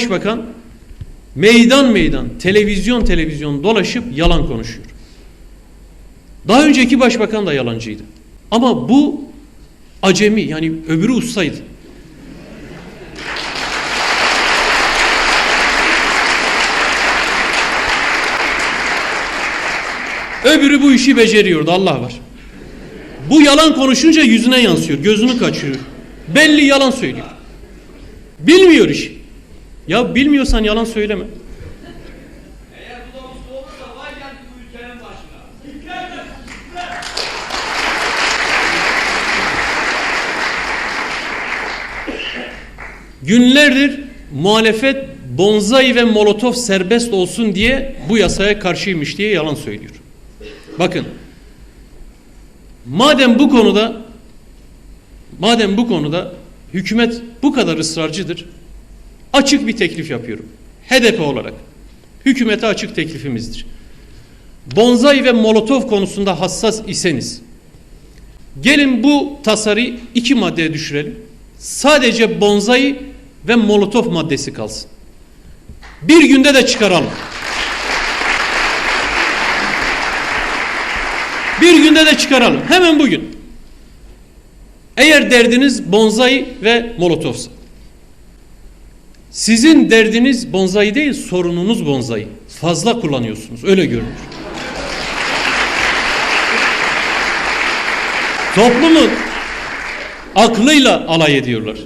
Başbakan meydan meydan, televizyon televizyon dolaşıp yalan konuşuyor. Daha önceki başbakan da yalancıydı. Ama bu acemi yani öbürü ustaydı. Öbürü bu işi beceriyordu Allah var. Bu yalan konuşunca yüzüne yansıyor, gözünü kaçırıyor. Belli yalan söylüyor. Bilmiyor işi. Ya bilmiyorsan yalan söyleme. Günlerdir muhalefet bonzai ve molotof serbest olsun diye bu yasaya karşıymış diye yalan söylüyor. Bakın madem bu konuda madem bu konuda hükümet bu kadar ısrarcıdır açık bir teklif yapıyorum. HDP olarak hükümete açık teklifimizdir. Bonzai ve molotof konusunda hassas iseniz gelin bu tasarıyı iki maddeye düşürelim. Sadece bonzai ve molotof maddesi kalsın. Bir günde de çıkaralım. Bir günde de çıkaralım. Hemen bugün. Eğer derdiniz bonzai ve molotofsa. Sizin derdiniz bonzai değil, sorununuz bonzai. Fazla kullanıyorsunuz. Öyle görünür. Toplumun aklıyla alay ediyorlar.